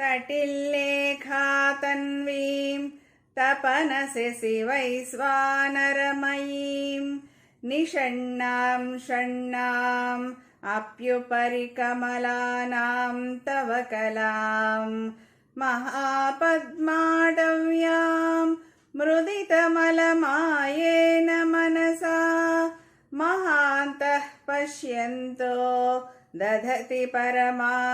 तटिल्लेखातन्वीं तपनसि वैश्वानरमयीं निषण्णां षण्णाम् अप्युपरि कमलानां तव कलां महापद्माडव्यां मृदितमलमायेन मनसा महान्तः पश्यन्तो दधति परमाह्लादलहरीम्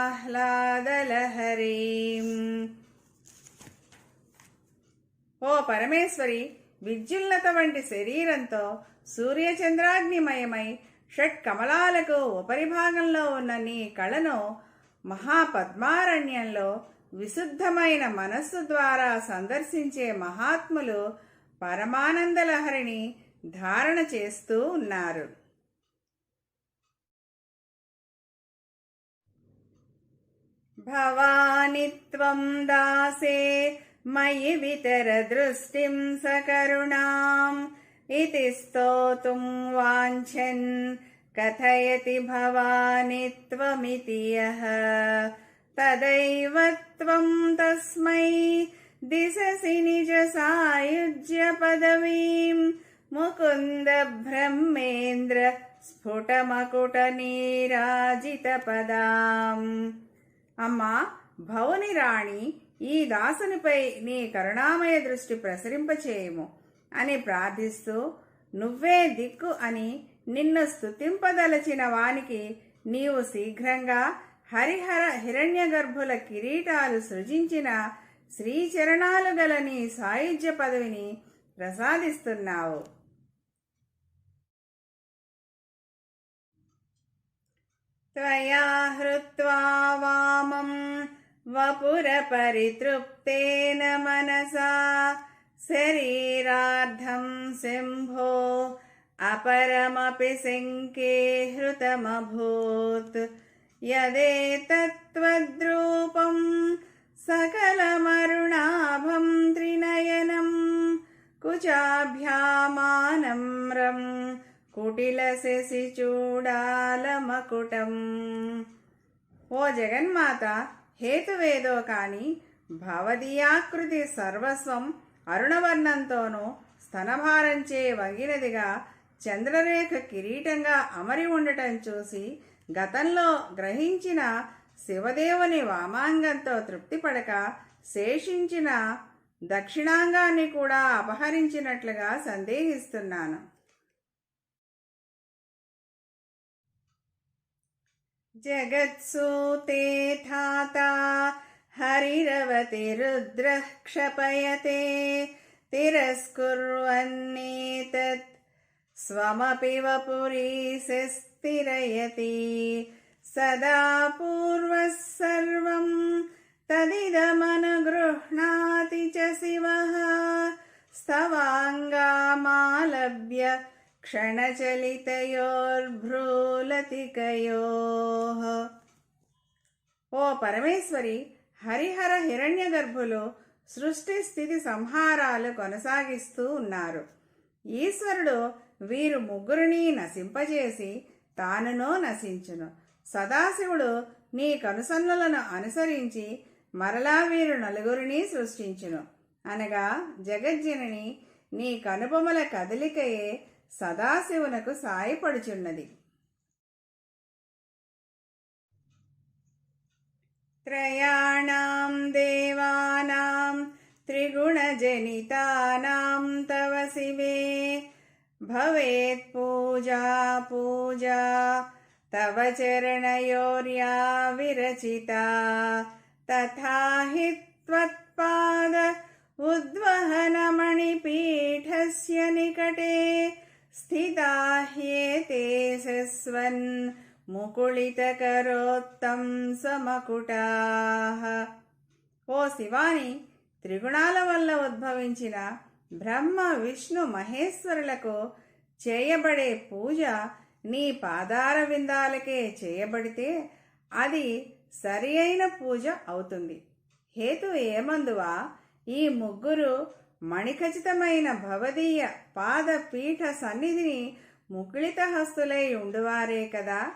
ఓ పరమేశ్వరి విద్యుల్లత వంటి శరీరంతో సూర్యచంద్రాగ్నిమయమై షట్ కమలాలకు ఉపరిభాగంలో ఉన్న నీ కళను మహాపద్మారణ్యంలో విశుద్ధమైన మనస్సు ద్వారా సందర్శించే మహాత్ములు పరమానందలహరిని ధారణ చేస్తూ ఉన్నారు भवानि त्वं दासे मयि वितरदृष्टिं सकरुणाम् इति स्तोतुं वाञ्छन् कथयति भवानि त्वमिति यः तदैव त्वं तस्मै दिशसि निजसायुज्यपदवीं मुकुन्दब्रह्मेन्द्र स्फुटमकुटनीराजितपदाम् అమ్మా భవుని రాణి ఈ దాసునిపై నీ కరుణామయ దృష్టి ప్రసరింపచేయము అని ప్రార్థిస్తూ నువ్వే దిక్కు అని నిన్ను స్తుతింపదలచిన వానికి నీవు శీఘ్రంగా హరిహర హిరణ్యగర్భుల కిరీటాలు సృజించిన శ్రీచరణాలు గల నీ సాయుధ్య పదవిని ప్రసాదిస్తున్నావు. त्वया हृत्वा वामं वपुरपरितृप्तेन मनसा शरीरार्धं सिंहो अपरमपि सिङ्के हृतमभूत्। यदेतत्त्वद्रूपं सकलमरुणाभं त्रिनयनं కుటిల శశి చూడాల మకుటం. ఓ జగన్మాత హేతువేదో కాని భవదీయాకృతి సర్వస్వం అరుణవర్ణంతోనూ స్తనభారంచే వంగినదిగా చంద్రరేఖ కిరీటంగా అమరి ఉండటం చూసి గతంలో గ్రహించిన శివదేవుని వామాంగంతో తృప్తిపడక శేషించిన దక్షిణాంగాన్ని కూడా అపహరించినట్లుగా సందేహిస్తున్నాను. जगत्सूते थाता हरिरवति रुद्रः क्षपयते तिरस्कुर्वन्नेतत् स्वमपि वपुरीशस्तिरयति सदा पूर्वः सर्वं तदिदमनुगृह्णाति च शिवः स्तवाङ्गामालभ्य క్షణచలితయోర్భ్రూలతికయోః ఓ పరమేశ్వరి హరిహర హిరణ్య గర్భులు సృష్టి స్థితి సంహారాలు కొనసాగిస్తూ ఉన్నారు. ఈశ్వరుడు వీరు ముగ్గురిని నశింపజేసి తానునో నశించును. సదాశివుడు నీ కనుసన్నులను అనుసరించి మరలా వీరు నలుగురిని సృష్టించును. అనగా జగజ్జనని నీ కనుబొమల కదలికయే సదాశివునకు సాయపడుచున్నది. त्रयाणाम् देवानाम् त्रिगुणजनितानाम् तव शिवे। भवेत् पूजा पूजा तव चरणयोर्या विरचिता। तथा हि त्वत्पाद उद्वहनमणिपीठस्य निकटे स्थिता ह्येते सस्वन् ముకుళితకరోత్తం సమకుటాహ ఓ శివాని త్రిగుణాల వల్ల ఉద్భవించిన బ్రహ్మ విష్ణు మహేశ్వరులకు చేయబడే పూజ నీ పాదార విందాలకే చేయబడితే అది సరి అయిన పూజ అవుతుంది. హేతు ఏమందువా? ఈ ముగ్గురు మణిఖచితమైన భవదీయ పాదపీఠ సన్నిధిని ముకుళిత హస్తులై ఉండువారే కదా.